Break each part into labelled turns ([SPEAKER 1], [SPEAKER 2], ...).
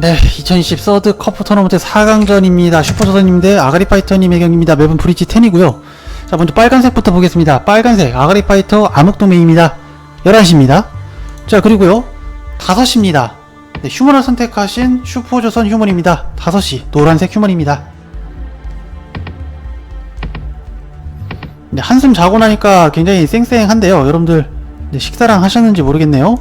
[SPEAKER 1] 네, 2020 서드 커프 토너먼트 4강전입니다. 슈퍼조선님 대 아가리파이터님의 경기입니다. 맵은 브릿지 10이고요. 자, 먼저 빨간색부터 보겠습니다. 빨간색 아가리파이터 암흑동맹입니다. 11시입니다. 자, 그리고요. 5시입니다. 네, 휴먼을 선택하신 슈퍼조선 휴먼입니다. 5시 노란색 휴먼입니다. 네, 한숨 자고 나니까 굉장히 쌩쌩한데요. 여러분들 네, 식사랑 하셨는지 모르겠네요.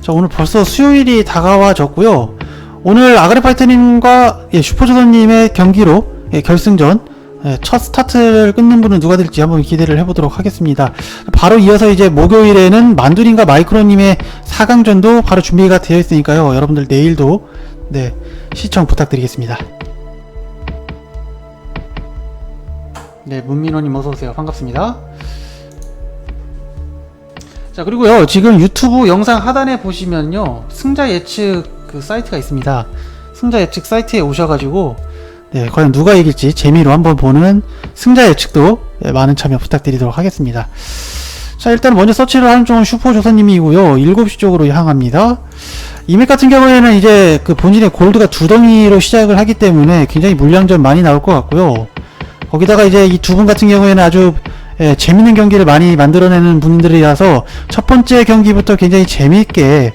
[SPEAKER 1] 자, 오늘 벌써 수요일이 다가와졌고요. 오늘 아그레파이터님과 예, 슈퍼조선님의 경기로 예, 결승전 예, 첫 스타트를 끊는 분은 누가 될지 한번 기대를 해보도록 하겠습니다. 바로 이어서 이제 목요일에는 만두린과 마이크로님의 4강전도 바로 준비가 되어 있으니까요. 여러분들 내일도 네, 시청 부탁드리겠습니다. 네, 문민호님 어서오세요. 반갑습니다. 자 그리고요 지금 유튜브 영상 하단에 보시면요 승자 예측 그 사이트가 있습니다. 승자 예측 사이트에 오셔가지고 네 과연 누가 이길지 재미로 한번 보는 승자 예측도 네, 많은 참여 부탁드리도록 하겠습니다. 자 일단 먼저 서치를 하는 쪽은 슈퍼조선님이고요. 7시 쪽으로 향합니다. 이맥 같은 경우에는 이제 그 본진의 골드가 두 덩이로 시작을 하기 때문에 굉장히 물량전 많이 나올 것 같고요. 거기다가 이제 이 두 분 같은 경우에는 아주 예, 재밌는 경기를 많이 만들어내는 분들이라서 첫 번째 경기부터 굉장히 재미있게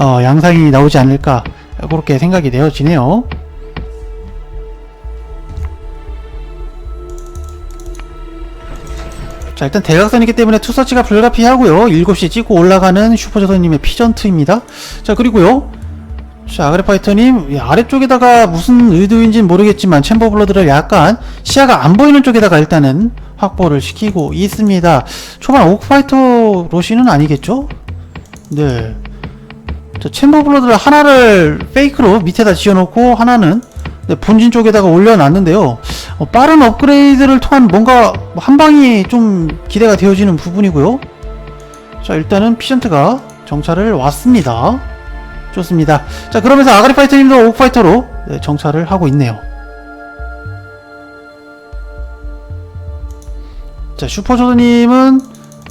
[SPEAKER 1] 어, 양상이 나오지 않을까 그렇게 생각이 되어지네요. 자 일단 대각선이기 때문에 투서치가 불가피하고요. 7시 찍고 올라가는 슈퍼조선님의 피전트입니다. 자 그리고요. 자 아그레파이터님 이 아래쪽에다가 무슨 의도인지는 모르겠지만 챔버 블러드를 약간 시야가 안 보이는 쪽에다가 일단은 확보를 시키고 있습니다. 초반 오크파이터 로시는 아니겠죠? 네 자, 챔버 블러드를 하나를 페이크로 밑에다 지어놓고 하나는 네, 본진 쪽에다가 올려놨는데요. 어, 빠른 업그레이드를 통한 뭔가 뭐한 방이 좀 기대가 되어지는 부분이고요. 자 일단은 피전트가 정찰을 왔습니다. 좋습니다. 자 그러면서 아가리 파이터님도 오크파이터로 네, 정찰을 하고 있네요. 자 슈퍼조드님은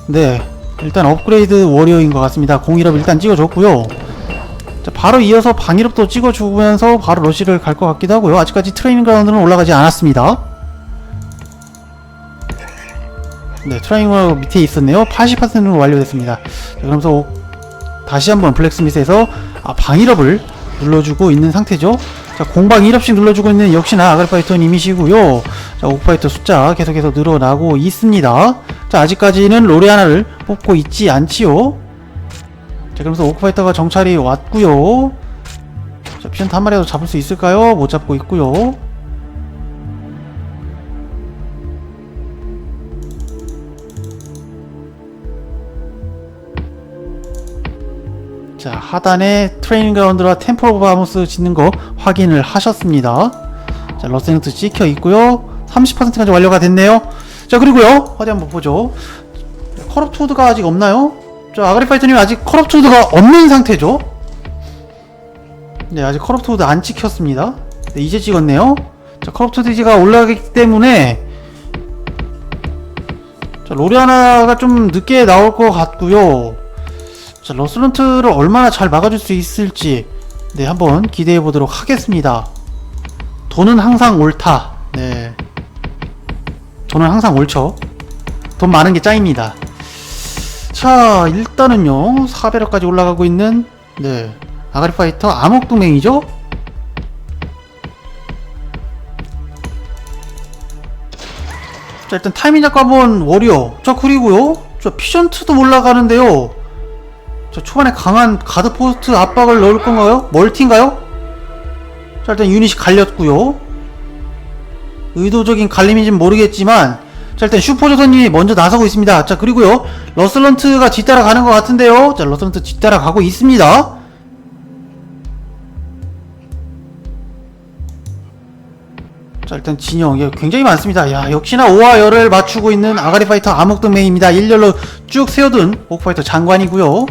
[SPEAKER 1] 네 일단 업그레이드 워리어인 것 같습니다. 공일업 일단 찍어줬고요. 자, 바로 이어서 방위력도 찍어주면서 바로 러시를 갈 것 같기도 하고요. 아직까지 트레이닝 그라운드는 올라가지 않았습니다. 네, 그라운드 밑에 있었네요. 80%로 완료됐습니다. 자, 그러면서 오- 다시 한번 블랙스미스에서 아, 방위력을 눌러주고 있는 상태죠. 자, 공방 1업씩 눌러주고 있는 역시나 아그르파이터님이시고요. 자, 오파이터 숫자 계속해서 늘어나고 있습니다. 자, 아직까지는 로레아나를 뽑고 있지 않지요. 자 그러면서 오크파이터가 정찰이 왔고요. 자 피전트 한 마리라도 잡을 수 있을까요? 못 잡고 있고요. 자 하단에 트레이닝 그라운드와 템포 오브 바모스 짓는 거 확인을 하셨습니다. 자 러셀렉트 찍혀 있고요. 30%까지 완료가 됐네요. 자 그리고요. 어디 한번 보죠. 커럽트우드가 아직 없나요? 저 아그리파이터님 아직 커럽트우드가 없는 상태죠? 네 아직 커럽트우드 안 찍혔습니다. 네 이제 찍었네요. 자 커럽트우드가 올라가기 때문에 자 로리아나가 좀 늦게 나올 것 같고요. 자 러슬런트를 얼마나 잘 막아줄 수 있을지 네 한번 기대해 보도록 하겠습니다. 돈은 항상 옳다. 네. 돈은 항상 옳죠. 돈 많은 게 짱입니다 자 일단은요. 4배럭까지 올라가고 있는 네. 아가리 파이터 암흑동맹이죠? 자 일단 타이밍 작가본 워리어. 자 그리고요. 저 피전트도 올라가는데요. 자 초반에 강한 가드 포스트 압박을 넣을 건가요? 멀티인가요? 자 일단 유닛이 갈렸고요. 의도적인 갈림인지는 모르겠지만 자 일단 슈퍼조선님이 먼저 나서고 있습니다. 자 그리고요 러슬런트가 뒤따라 가는 것 같은데요. 자 러슬런트 뒤따라 가고 있습니다. 자 일단 진영 예, 굉장히 많습니다. 야 역시나 5와 열을 맞추고 있는 아가리 파이터 암흑동맹입니다. 일렬로 쭉 세워둔 오크파이터 장관이고요.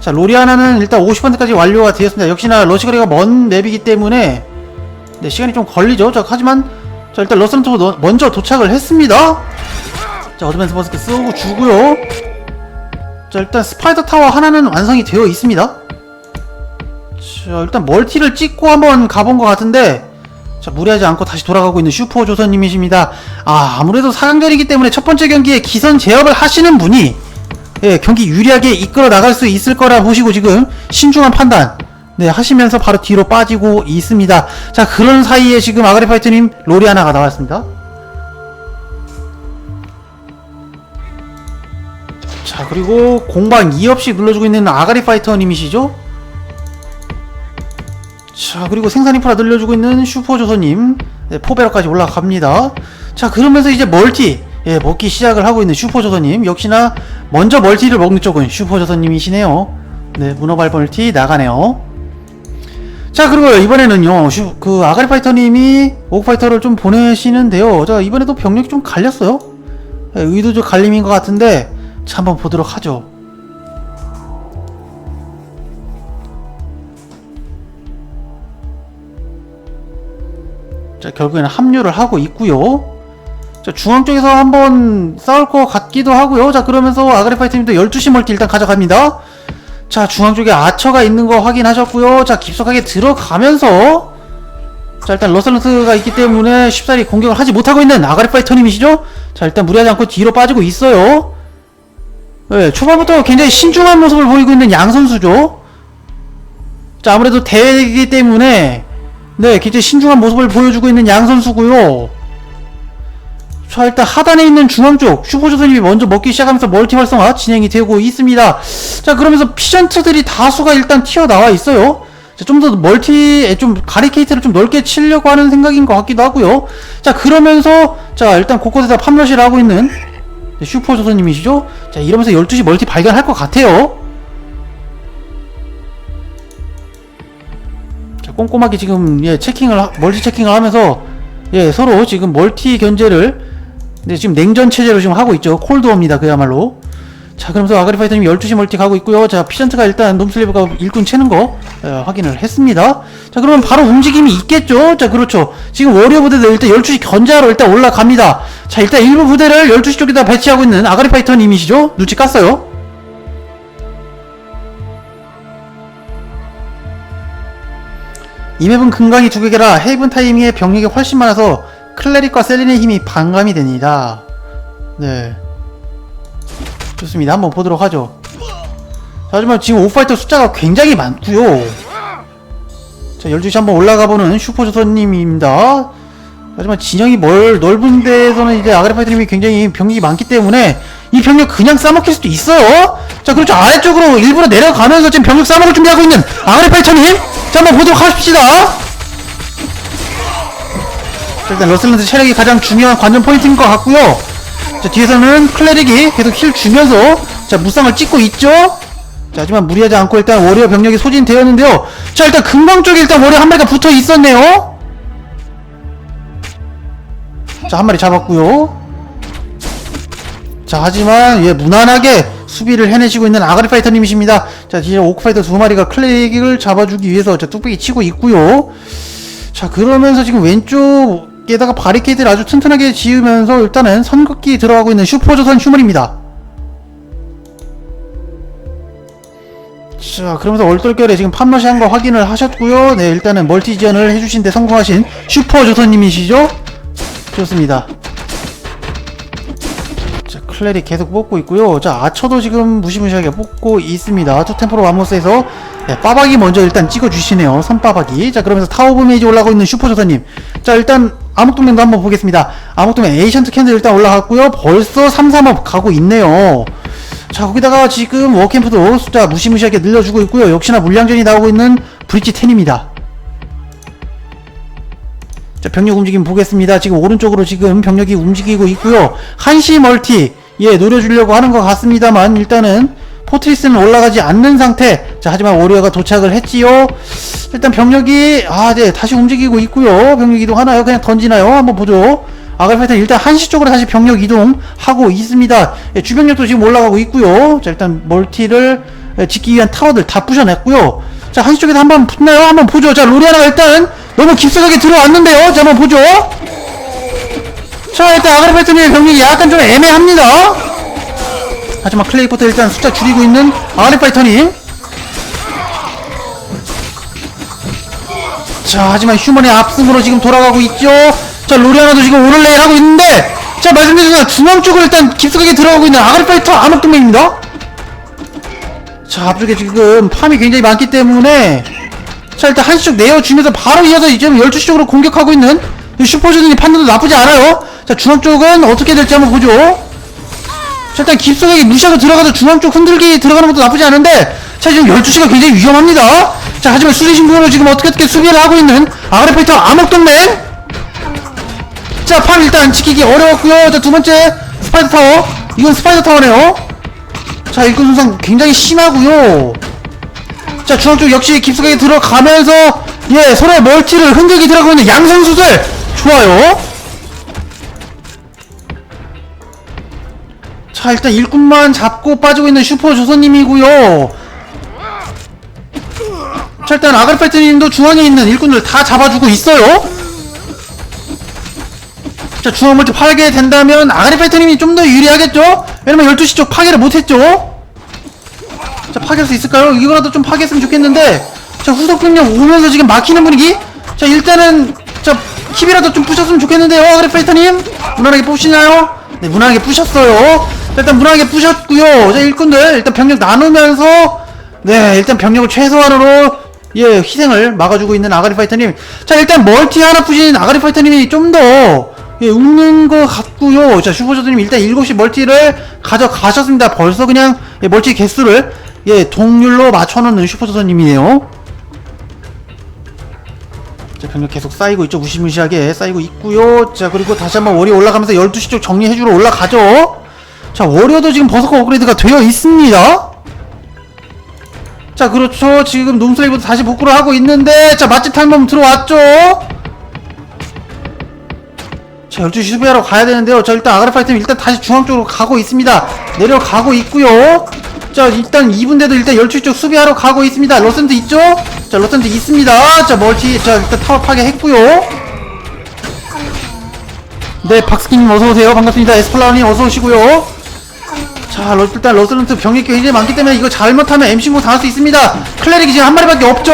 [SPEAKER 1] 자 로리아나는 일단 50%까지 완료가 되었습니다. 역시나 러시거리가 먼 맵이기 때문에 네 시간이 좀 걸리죠. 자 하지만 자 일단 러스런트 먼저 도착을 했습니다. 자 어드밴스 버스켓 쏘고 주고요. 자 일단 스파이더 타워 하나는 완성이 되어 있습니다. 자, 일단 멀티를 찍고 한번 가본 것 같은데 자, 무리하지 않고 다시 돌아가고 있는 슈퍼조선님이십니다. 아, 아무래도 4강전이기 때문에 첫 번째 경기에 기선 제압을 하시는 분이 예, 경기 유리하게 이끌어 나갈 수 있을 거라 보시고 지금 신중한 판단 네, 하시면서 바로 뒤로 빠지고 있습니다. 자, 그런 사이에 지금 아가리파이트님 로리아나가 나왔습니다. 자, 그리고 공방 2 없이 눌러주고 있는 아가리 파이터님이시죠? 자, 그리고 생산 인프라 늘려주고 있는 슈퍼조선님. 네, 포베러까지 올라갑니다. 자, 그러면서 이제 멀티. 예, 먹기 시작을 하고 있는 슈퍼조선님. 역시나 먼저 멀티를 먹는 쪽은 슈퍼조선님이시네요. 네, 문어발 멀티 나가네요. 자, 그리고 이번에는요, 슈, 그, 아가리 파이터님이 오크파이터를 좀 보내시는데요. 자, 이번에도 병력이 좀 갈렸어요. 예, 의도적 갈림인 것 같은데, 자, 한번 보도록 하죠. 자, 결국에는 합류를 하고 있고요. 자, 중앙 쪽에서 한번 싸울 것 같기도 하고요. 자, 그러면서 아가리파이트님도 12시 멀티 일단 가져갑니다. 자, 중앙 쪽에 아처가 있는 거 확인하셨고요. 자, 깊숙하게 들어가면서 자, 일단 러셀런트가 있기 때문에 쉽사리 공격을 하지 못하고 있는 아가리 파이터님이시죠? 자, 일단 무리하지 않고 뒤로 빠지고 있어요. 네, 초반부터 굉장히 신중한 모습을 보이고 있는 양 선수죠. 자, 아무래도 대회이기 때문에 네, 굉장히 신중한 모습을 보여주고 있는 양 선수고요. 자, 일단 하단에 있는 중앙 쪽 슈퍼조선님이 먼저 먹기 시작하면서 멀티 활성화 진행이 되고 있습니다. 자, 그러면서 피전트들이 다수가 일단 튀어나와 있어요. 좀 더 멀티에 좀 가리케이트를 좀 넓게 치려고 하는 생각인 것 같기도 하고요. 자, 그러면서 자, 일단 곳곳에다 판매시를 하고 있는 네, 슈퍼조선님이시죠? 자, 이러면서 12시 멀티 발견할 것 같아요. 자, 꼼꼼하게 지금 예, 체킹을 하- 멀티 체킹을 하면서 예, 서로 지금 멀티 견제를 네, 지금 냉전 체제로 지금 하고 있죠. 콜드워입니다. 그야말로. 자, 그러면서 아가리 파이터님 12시 멀티 가고 있고요. 자, 피전트가 일단 놈슬리브가 일꾼 채는 거 예, 확인을 했습니다. 자, 그러면 바로 움직임이 있겠죠? 자, 그렇죠. 지금 워리어 부대들 일단 12시 견제하러 일단 올라갑니다. 자, 일단 일부 부대를 12시 쪽에다 배치하고 있는 아가리 파이터님이시죠? 눈치 깠어요. 이 맵은 금강이 두 개라 헤이븐 타이밍에 병력이 훨씬 많아서 클레릭과 셀린의 힘이 반감이 됩니다. 네. 좋습니다. 한번 보도록 하죠. 자, 하지만 지금 오파이터 숫자가 굉장히 많고요 자, 12시 한번 올라가보는 슈퍼조선님입니다. 하지만 진영이 멀, 넓은 데에서는 이제 아그레파이터님이 굉장히 병력이 많기 때문에 이 병력 그냥 싸먹힐 수도 있어요. 자, 그렇죠. 아래쪽으로 일부러 내려가면서 지금 병력 싸먹을 준비하고 있는 아그레파이터님. 자, 한번 보도록 하십시다. 자, 일단 러슬런트 체력이 가장 중요한 관전 포인트인 것 같고요. 자, 뒤에서는 클레릭이 계속 힐 주면서 자, 무쌍을 찍고 있죠. 자, 하지만 무리하지 않고 일단 워리어 병력이 소진되었는데요. 자, 일단 금방 쪽에 일단 워리어 한 마리가 붙어 있었네요. 자, 한 마리 잡았고요. 자, 하지만 예, 무난하게 수비를 해내시고 있는 아가리 파이터님이십니다. 자, 이제 오크 파이터 두 마리가 클레릭을 잡아주기 위해서 자, 뚝배기 치고 있고요. 자, 그러면서 지금 왼쪽 에다가 바리케이드를 아주 튼튼하게 지으면서 일단은 선긋기 들어가고 있는 슈퍼조선 휴물입니다. 자, 그러면서 얼떨결에 지금 판머시한 거 확인을 하셨고요. 네, 일단은 멀티지연을 해주신 데 성공하신 슈퍼조선님이시죠? 좋습니다. 자, 클레리 계속 뽑고 있고요. 자, 아처도 지금 무시무시하게 뽑고 있습니다. 투템포로 마모스에서 네, 빠박이 먼저 일단 찍어주시네요. 선빠박이. 자, 그러면서 타오브 메이지 올라가고 있는 슈퍼조선님. 자, 일단 암흑동맹도 한번 보겠습니다. 암흑동맹 에이션트 캔들 일단 올라갔고요. 벌써 3, 3업 가고 있네요. 자, 거기다가 지금 워캠프도 숫자 무시무시하게 늘려주고 있고요. 역시나 물량전이 나오고 있는 브릿지 10입니다. 자, 병력 움직임 보겠습니다. 지금 오른쪽으로 지금 병력이 움직이고 있고요. 한시 멀티, 예, 노려주려고 하는 것 같습니다만, 일단은, 포트리스는 올라가지 않는 상태. 자, 하지만 워리어가 도착을 했지요. 일단 병력이, 아, 네, 다시 움직이고 있고요. 병력 이동 하나요? 그냥 던지나요? 한번 보죠. 아갈파이터 일단 한시 쪽으로 다시 병력 이동하고 있습니다. 예, 주병력도 지금 올라가고 있고요. 자, 일단 멀티를 예, 짓기 위한 타워들 다 부셔냈고요. 자, 한시 쪽에서 한번 붙나요? 한번 보죠. 자, 로리아나가 일단 너무 깊숙하게 들어왔는데요. 자, 한번 보죠. 자, 일단 아가르페트님의 병력이 약간 좀 애매합니다. 하지만 클레이부터 일단 숫자 줄이고 있는 아가르파이터님. 자 하지만 휴먼의 압승으로 지금 돌아가고 있죠? 자 로리아나도 지금 오를레일 하고 있는데 자 말씀드린 순간 중앙 쪽으로 일단 깊숙하게 들어가고 있는 아가리파이터 암흑동맹입니다. 자 앞쪽에 지금 팜이 굉장히 많기 때문에 자 일단 한시 쪽 내어주면서 바로 이어서 이제 12시 쪽으로 공격하고 있는 이 슈퍼주든이 판단도 나쁘지 않아요. 자 중앙 쪽은 어떻게 될지 한번 보죠 자 일단 깊숙하게 무시하고 들어가서 중앙 쪽 흔들기 들어가는 것도 나쁘지 않은데 자 지금 12시가 굉장히 위험합니다. 자 하지만 수리신공으로 지금 어떻게 어떻게 수비를 하고 있는 아그레파이터 암흑동맹 자팜 일단 지키기 어려웠고요. 자 두번째 스파이더 타워. 이건 스파이더 타워네요. 자 일꾼 손상 굉장히 심하고요. 자 중앙 쪽 역시 깊숙하게 들어가면서 예 서로의 멀티를 흔들기 들어가고 있는 양선수들. 좋아요 자 일단 일꾼만 잡고 빠지고 있는 슈퍼 조선님이고요 자 일단 아가르파이트님도 중앙에 있는 일꾼들 다 잡아주고 있어요 자 중앙 멀티 파게 된다면 아가리파이트님이 좀 더 유리하겠죠? 왜냐면 12시 쪽 파괴를 못했죠? 자 파괴할 수 있을까요? 이거라도 좀 파괴했으면 좋겠는데 자 후속 병력 오면서 지금 막히는 분위기 자 일단은 자 힙이라도 좀 부셨으면 좋겠는데요 아가리파이터님 무난하게 뽑으시나요? 네 무난하게 부셨어요 자, 일단 무난하게 부셨고요. 자 일꾼들 일단 병력 나누면서 네 일단 병력을 최소한으로 예 희생을 막아주고 있는 아가리 파이터님. 자 일단 멀티 하나 부신 아가리 파이터님이 좀 더 예, 웃는 것 같고요. 자 슈퍼저드님 일단 7시 멀티를 가져가셨습니다. 벌써 그냥 예, 멀티 개수를 예 동률로 맞춰놓는 슈퍼저드님이네요. 자 병력 계속 쌓이고 있죠. 무시무시하게 쌓이고 있고요. 자 그리고 다시 한번 워리어 올라가면서 12시 쪽 정리해주러 올라가죠 자 워리어도 지금 버서커 업그레이드가 되어 있습니다. 자 그렇죠. 지금 놈슬레이브도 다시 복구를 하고 있는데 자 맛집 탈범 들어왔죠? 자 12시 수비하러 가야 되는데요. 자 일단 아가르파이트는 일단 다시 중앙 쪽으로 가고 있습니다. 내려가고 있고요. 자 일단 2분대도 일단 12시 쪽 수비하러 가고 있습니다. 러센트 있죠? 자 러센트 있습니다. 자 멀티 자 일단 타워 파괴했고요. 네 박스키님 어서오세요. 반갑습니다. 에스플라님 어서오시고요 자, 러, 일단 러슬런트 병력이 굉장히 많기 때문에 이거 잘못하면 MC공 당할 수 있습니다. 클레릭이 지금 한 마리밖에 없죠?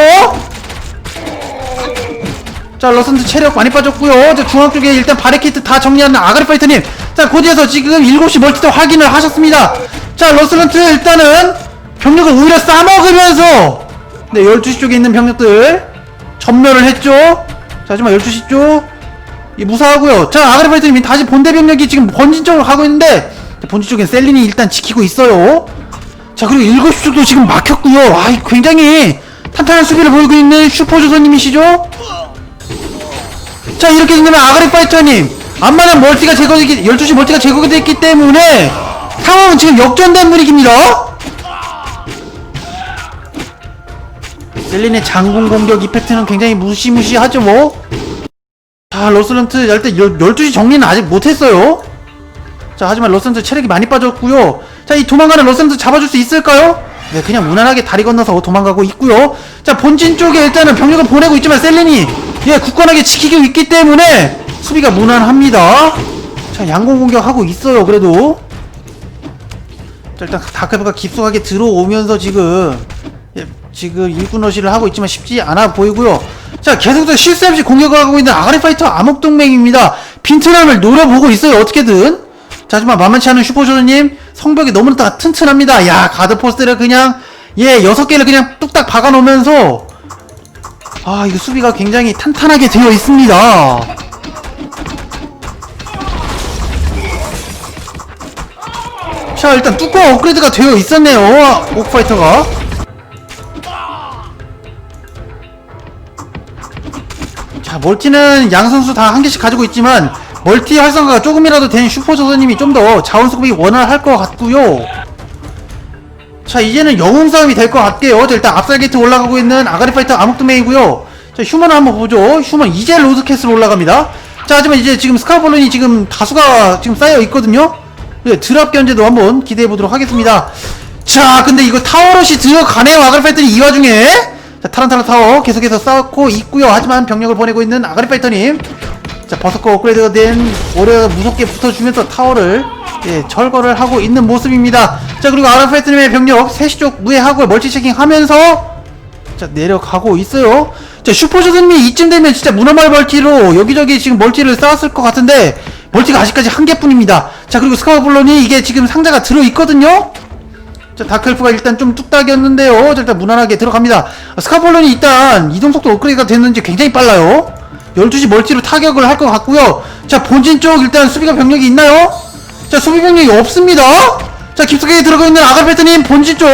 [SPEAKER 1] 자, 러슬런트 체력 많이 빠졌고요. 자, 중앙 쪽에 일단 바리케이트 다 정리하는 아가리 파이터님. 자, 곧이어서 지금 7시 멀티도 확인을 하셨습니다. 자, 러슬런트 일단은 병력을 오히려 싸먹으면서 네, 12시 쪽에 있는 병력들 전멸을 했죠? 자, 하지만 12시 쪽 이 무사하고요. 자, 아가리 파이터님이 다시 본대 병력이 지금 본진 쪽으로 가고 있는데 자, 본진 쪽엔 셀린이 일단 지키고 있어요. 자, 그리고 7시 쪽도 지금 막혔고요. 아, 굉장히 탄탄한 수비를 보이고 있는 슈퍼조선님이시죠? 자, 이렇게 된다면 아가리 파이터님 안마당 멀티가 제거되기 12시 멀티가 제거됐기 때문에 상황은 지금 역전된 분위기입니다. 셀린의 장군 공격 이펙트는 굉장히 무시무시하죠, 뭐. 자, 러슬런트 일단 12시 정리는 아직 못했어요. 자, 하지만 러센트 체력이 많이 빠졌고요. 자, 이 도망가는 러센트 잡아줄 수 있을까요? 네, 그냥 무난하게 다리 건너서 도망가고 있고요. 자, 본진 쪽에 일단은 병력을 보내고 있지만 셀린이 예, 굳건하게 지키고 있기 때문에 수비가 무난합니다. 자, 양공 공격하고 있어요. 그래도 자, 일단 다크가 깊숙하게 들어오면서 지금 예, 지금 일꾼 러시를 하고 있지만 쉽지 않아 보이고요. 자, 계속해서 실수 없이 공격을 하고 있는 아가리 파이터 암흑동맹입니다. 빈틈을 노려보고 있어요. 어떻게든. 자, 하지만 만만치 않은 슈퍼조드님 성벽이 너무나 다 튼튼합니다. 야, 가드포스트를 그냥 예, 여섯 개를 그냥 뚝딱 박아놓으면서 아, 이거 수비가 굉장히 탄탄하게 되어 있습니다. 자, 일단 뚜껑 업그레이드가 되어 있었네요. 오크파이터가. 자, 멀티는 양 선수 다 한 개씩 가지고 있지만 멀티 활성화가 조금이라도 된 슈퍼조선님이 좀 더 자원 수급이 원활할 것 같고요. 자, 이제는 영웅 싸움이 될 것 같게요. 자, 일단 앞살 게이트 올라가고 있는 아가리 파이터 암흑도메이고요. 자, 휴먼 한번 보죠. 휴먼 이제 로드캐슬 올라갑니다. 자, 하지만 이제 지금 스카우볼론이 지금 다수가 지금 쌓여 있거든요. 네, 드랍 견제도 한번 기대해 보도록 하겠습니다. 자, 근데 이거 타워롯이 들어가네요. 아가리 파이터님 이 와중에. 자, 타란타라 타워 계속해서 쌓고 있고요. 하지만 병력을 보내고 있는 아가리 파이터님. 자, 버서커 업그레이드가 된 오래 무섭게 붙어주면서 타워를 예, 철거를 하고 있는 모습입니다. 자, 그리고 파이터님의 병력 3시 쪽 무해하고 멀티 체킹 하면서 자 내려가고 있어요. 자 슈퍼조선님이 이쯤 되면 진짜 문어말 멀티로 여기저기 지금 멀티를 쌓았을 것 같은데 멀티가 아직까지 한 개뿐입니다. 자 그리고 스카우블론이 이게 지금 상자가 들어있거든요? 자 다크엘프가 일단 좀 뚝딱이었는데요. 자 일단 무난하게 들어갑니다. 아, 스카우블론이 일단 이동속도 업그레이드가 됐는지 굉장히 빨라요 12시 멀티로 타격을 할 것 같고요. 자 본진 쪽 일단 수비가 병력이 있나요? 자 수비 병력이 없습니다. 자 깊숙이 들어가 있는 아가페트님 본진 쪽.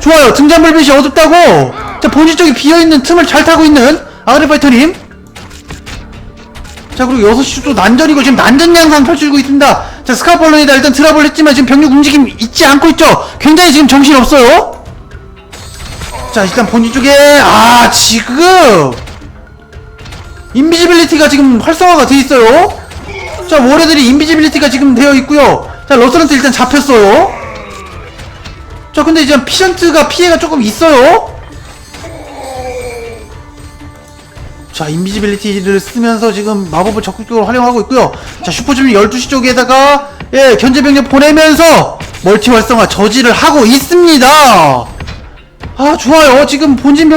[SPEAKER 1] 좋아요. 등잔불빛이 어둡다고. 자 본진 쪽에 비어있는 틈을 잘 타고 있는 아가페터님. 자 그리고 6시 쪽 난전이고 지금 난전 양상 펼치고 있습니다. 자 스카폴론이다 일단 드랍을 했지만 지금 병력 움직임 있지 않고 있죠? 굉장히 지금 정신없어요. 자 일단 본진 쪽에 아 지금 인비지빌리티가 지금 활성화가 돼 있어요. 자 워레들이 인비지빌리티가 지금 되어 있고요. 자 러스런트 일단 잡혔어요. 자 근데 이제 피션트가 피해가 조금 있어요. 자 인비지빌리티를 쓰면서 지금 마법을 적극적으로 활용하고 있고요. 자 슈퍼주민 12시 쪽에다가 예 견제병력 보내면서 멀티 활성화 저지를 하고 있습니다 아 좋아요. 지금 본진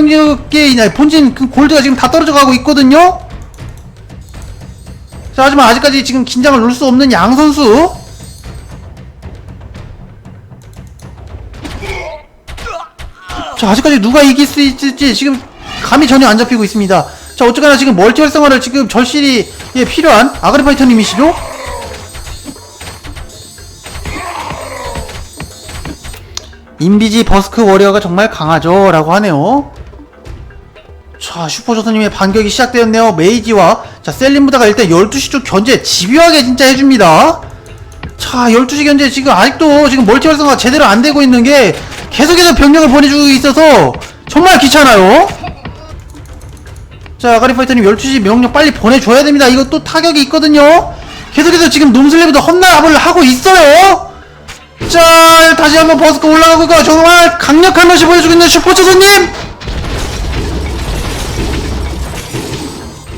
[SPEAKER 1] 아니, 본진 그 골드가 지금 다 떨어져 가고 있거든요? 자 하지만 아직까지 지금 긴장을 놓을 수 없는 양 선수. 자 아직까지 누가 이길 수 있을지 지금 감이 전혀 안 잡히고 있습니다. 자 어쨌거나 지금 멀티 활성화를 지금 절실히 예, 필요한 아그리파이터님이시죠 인비지 버스크 워리어가 정말 강하죠? 라고 하네요. 자 슈퍼조선님의 반격이 시작되었네요. 메이지와. 자 셀린무다가 일단 12시 쪽 견제 집요하게 진짜 해줍니다. 자 12시 견제 지금 아직도 지금 멀티 활성화가 제대로 안 되고 있는 게 계속해서 병력을 보내주고 있어서 정말 귀찮아요. 자 아가리파이터님 12시 명령 빨리 보내줘야 됩니다. 이거 또 타격이 있거든요. 계속해서 지금 놈슬레브도 험난합을 하고 있어요 자 다시 한번 버스가 올라가고 있고 정말 강력한 것이 보여주고 있는 슈퍼조선님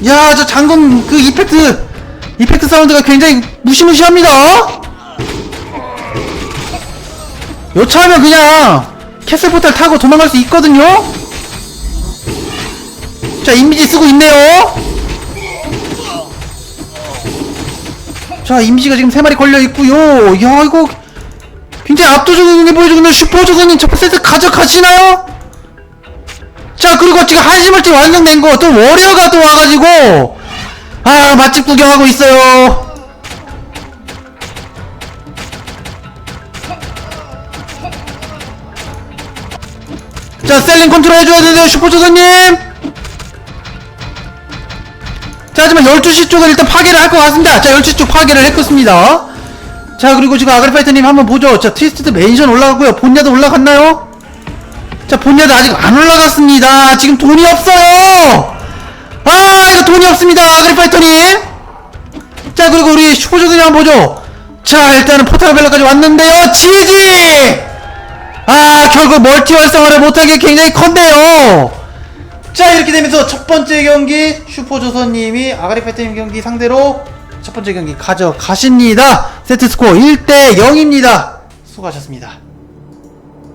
[SPEAKER 1] 야, 저 장군 그 이펙트 이펙트 사운드가 굉장히 무시무시합니다. 여차하면 그냥 캐슬 포탈 타고 도망갈 수 있거든요. 자, 이미지 쓰고 있네요. 자, 이미지가 지금 세 마리 걸려 있고요. 야, 이거 굉장히 압도적인 게 보여주고 있는 슈퍼조선님 첫 세트 가져가시나요? 자 그리고 지금 한시멀티 완성된 거 또 워리어가 또 와가지고. 아 맛집 구경하고 있어요. 자 셀링 컨트롤 해줘야 되는데요 슈퍼조선님. 자 하지만 12시 쪽을 일단 파괴를 할 것 같습니다. 자 12시 쪽 파괴를 했겠습니다 자 그리고 지금 아그리파이터님 한번 보죠 자 트위스트 맨션 올라가고요 본야도 올라갔나요? 자, 본야도 아직 안 올라갔습니다. 지금 돈이 없어요! 아, 이거 돈이 없습니다. 아그리파이터님! 자, 그리고 우리 슈퍼조들이 한번 보죠. 자, 일단은 포탈벨라까지 왔는데요. 지지! 아, 결국 멀티 활성화를 못하게 굉장히 컸네요. 자, 이렇게 되면서 첫 번째 경기 슈퍼조선님이 아가리파이터님 경기 상대로 첫 번째 경기 가져가십니다. 세트 스코어 1대 0입니다. 수고하셨습니다.